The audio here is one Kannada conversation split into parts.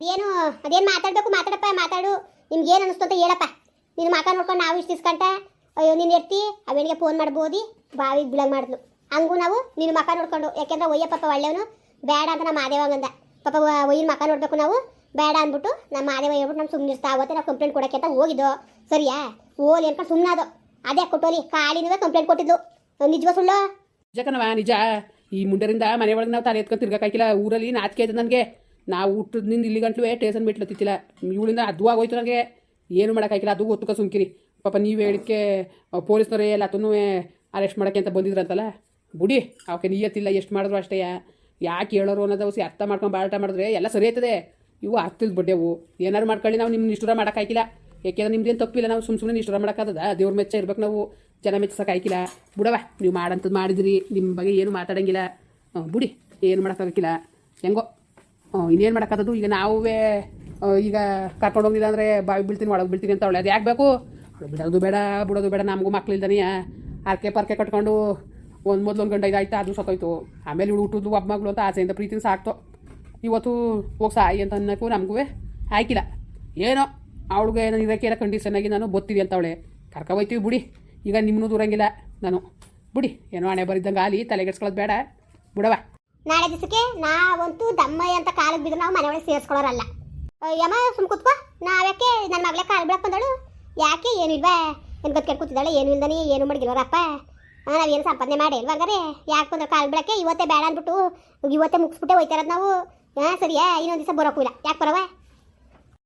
ಏನು ಅದೇನು ಮಾತಾಡಬೇಕು, ಮಾತಾಡಪ್ಪ, ಮಾತಾಡು. ನಿಮ್ಗೆ ಏನು ಅನಿಸ್ತು ಅಂತ ಹೇಳಪ್ಪ. ನಿನ್ನ ಮಕ ನೋಡ್ಕೊಂಡು ನಾವು ಇಷ್ಟು ಇಸ್ಕಂಟ. ಅಯ್ಯೋ, ನೀನು ಎತ್ತಿ ಅವನಿಗೆ ಫೋನ್ ಮಾಡ್ಬೋದಿ ಬಾವಿಗೆ ಬಿಳಂಗ್ ಮಾಡಿದ್ಲು. ಹಂಗೂ ನಾವು ನಿನ್ನ ಮಕ ನೋಡ್ಕೊಂಡು. ಯಾಕೆಂದ್ರೆ ಒಯ್ಯ ಪಾಪ ಒಳ್ಳೆಯವನು. ಬೇಡ ಅಂತ ನಮ್ಮ ಮಾದೇವಂಗಂದ ಪಾಪ ಒಯ್ಯಿನ ಮಕ ನೋಡ್ಬೇಕು ನಾವು. ಬೇಡ ಅಂದ್ಬಿಟ್ಟು ನಮ್ಮ ಮಾದೇವ ಹೇಳ್ಬಿಟ್ಟು ನಮ್ಮ ಸುಮ್ಮನೆ ಇರ್ತಾ ಆವತ್ತೆ ನಾವು ಕಂಪ್ಲೇಂಟ್ ಕೊಡೋಕ್ಕೆ ಅಂತ ಹೋಗಿದ್ದೋ. ಸರಿಯಾ? ಓಲಿ ಅನ್ಕೊಂಡು ಅದು ಅದೇ ಕೊಟ್ಟೋಲಿ, ಕಾಲಿನವೇ ಕಂಪ್ಲೇಂಟ್ ಕೊಟ್ಟಿದ್ದು ನಿಜವ ಸುಳ್ಳು? ಜಕನವಾ ನಿಜ. ಈ ಮುಂಡರಿಂದ ಮನೆ ಒಳಗೆ ನಾವು ತಲೆ ಎತ್ಕೊಂಡು ತಿರ್ಗಕ್ಕಾಗಿಲ್ಲ ಊರಲ್ಲಿ ನಾಚಿಕೆ ಇದೆ ನನಗೆ. ನಾವು ಹುಟ್ಟಿದ್ನಿಂದ ಇಲ್ಲಿ ಗಂಟ್ಲು ಟೇಷನ್ ಬಿಟ್ಲತ್ತಿತ್ತಿಲ್ಲ ಇವಳಿಂದ ಅದು ಆಗೋಯ್ತು ನನಗೆ ಏನು ಮಾಡೋಕ್ಕಾಗಿಲ್ಲ ಅದು ಗೊತ್ತುಕ ಸುಮ್ಕಿರಿ. ಪಾಪ ನೀವು ಹೇಳಿಕೆ ಪೊಲೀಸ್ನವರೇ ಎಲ್ಲ ಅದನ್ನು ಅರೆಸ್ಟ್ ಮಾಡೋಕ್ಕೆ ಅಂತ ಬಂದಿದ್ರಂತಲ್ಲ? ಬುಡಿ, ಅವಕ್ಕೆ ನಿಯತ್ತಿಲ್ಲ, ಎಷ್ಟು ಮಾಡಿದ್ರು ಅಷ್ಟೇ. ಯಾಕೆ ಹೇಳೋರು ಅನ್ನೋದು ಸಿ ಅರ್ಥ ಮಾಡ್ಕೊಂಡು ಬಾಳಾಟ ಮಾಡಿದ್ರೆ ಎಲ್ಲ ಸರಿ ಆಯ್ತದೆ. ಇವು ಆಗ್ತಿದ್ ಬಡ್ಡೆವು ಏನಾರು ಮಾಡ್ಕೊಳ್ಳಿ, ನಾವು ನಿಮ್ಮ ನಿಷ್ಠುರ ಮಾಡೋಕ್ಕಾಗಿಲ್ಲ ಯಾಕೆಂದ್ರೆ ನಿಮ್ದೇನು ತಪ್ಪಿಲ್ಲ, ನಾವು ಸುಮ್ಮ ಸುಮ್ಮನೆ ನಿಷ್ಠುರ ಮಾಡೋಕ್ಕಾಗದ ದೇವ್ರ ಮೆಚ್ಚ ಇರ್ಬೇಕು ನಾವು. ಜನ ಮೆಚ್ಚಿಸೋಕ್ಕಾಗಿಲ್ಲ ಬಿಡವ ನೀವು ಮಾಡಂಥದ್ದು ಮಾಡಿದ್ರಿ ನಿಮ್ಮ ಬಗ್ಗೆ ಏನು ಮಾತಾಡೋಂಗಿಲ್ಲ. ಬುಡಿ, ಏನು ಮಾಡೋಕ್ಕಾಗಿಲ್ಲ ಹೆಂಗೋ ಇನ್ನೇನು ಮಾಡೋಕ್ಕಾಗದು ಈಗ ನಾವೇ ಈಗ ಕರ್ಕೊಂಡು ಹೋಗಿಲ್ಲ ಅಂದರೆ ಬಾವಿ ಬೀಳ್ತೀನಿ, ಒಳಗೆ ಬೀಳ್ತೀನಿ ಅಂತ ಅವಳೆ. ಅದು ಯಾಕೆ ಬೇಕು? ಬಿಡೋದು ಬೇಡ ಬಿಡೋದು ಬೇಡ, ನಮಗೂ ಮಕ್ಳಿಲ್ದಾನೆ ಅರ್ಕೆ ಪರ್ಕೆ ಕಟ್ಕೊಂಡು ಒಂದು ಮೊದಲು ಒಂದು ಗಂಟೆ ಇದಾಯ್ತು ಅದು ಸತ್ತೋಯ್ತು. ಆಮೇಲೆ ಇವಳು ಹುಟ್ಟಿದ್ದು ಒಬ್ಬ ಮಗಳು ಅಂತ ಆಸೆಯಿಂದ ಪ್ರೀತಿನ ಸಾಕ್ತು. ಇವತ್ತು ಹೋಗಿ ಸಾಯಿ ಅಂತ ಅನ್ನೋಕ್ಕೂ ನಮಗೂ ಆಯ್ಕಿಲ್ಲ ಏನೋ ಅವಳಿಗೆ ನಾನು ಇರೋಕ್ಕೆಲ್ಲ ಕಂಡೀಷನ್ನಾಗಿ ನಾನು ಬತ್ತೀವಿ ಅಂತ ಅವಳೆ. ಕರ್ಕೊ ಬಿಡಿ. ಈಗ ನಿಮ್ಮನ್ನೂ ದೂರಂಗಿಲ್ಲ ನಾನು. ಬಿಡಿ, ಏನೋ ಹಣೆ ಬರಿದ್ದಂಗೆ ಆಲಿ ತಲೆಗೆಡ್ಸ್ಕೊಳ್ಳೋದು ಬೇಡ. ಬಿಡವ ನಾಳೆ ದಿವಸಕ್ಕೆ ನಾವಂತೂ ದಮ್ಮಯ್ಯ ಅಂತ ಕಾಲಿಗೆ ಬಿದ್ದು ನಾವು ಮನೆ ಒಳಗೆ ಸೇರಿಸ್ಕೊಳ್ಳೋರಲ್ಲ ಯಮ ಸುಮ್ ಕೂತ್ಕೋ. ನಾವ್ಯಾಕೆ ನನ್ನ ಮಗಳೇ ಕಾಲು ಬಿಡಕ್ಕೆ ಬಂದಳು? ಯಾಕೆ ಏನಿಲ್ವಾ ಏನು ಗೊತ್ತಿಗೆ ಕೂತಿದ್ದಾಳೆ? ಏನು ಇಲ್ದಾನೆ? ಏನು ಮಡಗಿಲ್ವರಪ್ಪ? ನಾವೇನು ಸಂಪಾದನೆ ಮಾಡಿ ಇಲ್ವಾ ಹಂಗಾರೆ? ಯಾಕೆ ಬಂದ್ರೆ ಕಾಲು ಬಿಡಕ್ಕೆ? ಇವತ್ತೇ ಬೇಡ ಅಂದ್ಬಿಟ್ಟು ಇವತ್ತೇ ಮುಗಿಸ್ಬಿಟ್ಟೆ ಹೋಯ್ತಾರದು ನಾವು. ಹಾಂ ಸರಿಯಾ? ಇನ್ನೊಂದು ದಿವಸ ಬರೋಕ್ಕೂ ಇಲ್ಲ. ಯಾಕೆ ಬರವ?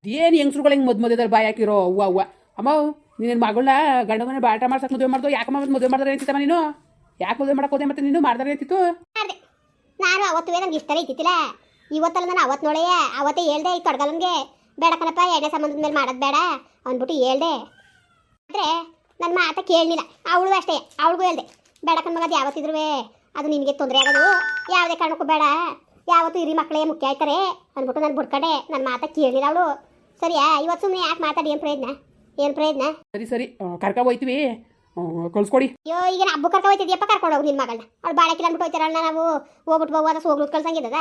ಏನು ಹೆಂಗ್ಸ್ರುಗಳು ಹಿಂಗೆ ಮದ್ ಮದುವೆ ಬಾಯಿ ಹಾಕಿರೋ? ಅವ್ವ ಅವ್ವ. ಅಮ್ಮ ನಿನ್ನ ಮಗಳನ್ನ ಗಂಡ ಮನೆ ಬಾಟ ಮಾಡ್ಸಕ್ಕೆ ಮದುವೆ ಮಾಡ್ದು? ಯಾಕಮ್ಮ ಮದುವೆ ಮಾಡಿದ್ರೆ ಅಂತಿತ್ತಮ್ಮ ನೀನು? ಯಾಕೆ ಮದುವೆ ಮಾಡಕ್ಕೆ ಹೋದೆ ಮತ್ತೆ ನೀನು? ಮಾಡಿದ್ರೆ ಅಂತಿತ್ತು? ನಾನು ಅವತ್ತು ನಂಗೆ ಇಷ್ಟನೇ ಇತ್ತಿಲ್ಲ ಇವತ್ತಲ್ಲ ನಾನು ಅವತ್ತು ನೋಡೇ ಅವತ್ತೇ ಹೇಳ್ದೆ ಈ ಕಡ್ಗಲನ್ಗೆ ಬೇಡ ಕಣಪ್ಪ ಎಡೆ ಸಂಬಂಧದ ಮೇಲೆ ಮಾಡೋದು ಬೇಡ ಅಂದ್ಬಿಟ್ಟು ಹೇಳ್ದೆ. ಆದರೆ ನನ್ನ ಮಾತ ಕೇಳಲಿಲ್ಲ. ಅವಳು ಅಷ್ಟೇ, ಅವಳಿಗೂ ಹೇಳ್ದೆ. ಬೇಡ ಕಣ್ಮಗ, ಅದು ಯಾವತ್ತಿದ್ರು ಅದು ನಿನಗೆ ತೊಂದರೆ ಆಗೋದು. ಯಾವುದೇ ಕಾರಣಕ್ಕೂ ಬೇಡ. ಯಾವತ್ತು ಇರಿ ಮಕ್ಕಳೇ ಮುಖ್ಯ ಆಯ್ತಾರೆ ಅಂದ್ಬಿಟ್ಟು ನಾನು ಬುಡ್ಕಡೆ. ನನ್ನ ಮಾತ ಕೇಳಲಿಲ್ಲ ಅವಳು. ಸರಿಯಾ? ಇವತ್ತು ಸುಮ್ಮನೆ ಯಾಕೆ ಮಾತಾಡಿ? ಏನು ಪ್ರಯತ್ನ ಏನು ಪ್ರಯತ್ನ ಸರಿ ಸರಿ. ಕರ್ಕೊ ಹೋಯ್ತೀವಿ. ಕಳ್ಸ್ಕೊಡಿ. ಅಯ್ಯೋ ಈಗ ಹಬ್ಬ ಕರ್ಕ ಹೋಯ್ತಿದ್ಯಪ್ಪ ಕರ್ಕೊಂಡು ಹೋಗಿ ನಿನ್ನ ಮಗಳನ್ನ ಅವ್ಳು ಬಾಳಕಿಲ್ಲ ಅಂದ್ಬಿಟ್ಟು ಹೋಯ್ತಾರಲ್ಲ ನಾವು ಹೋಗ್ಬಿಟ್ಟು ಹೋಗೋದ ಹೋಗ್ಲು ಕಳ್ಸಂಗಿದ್ದದ?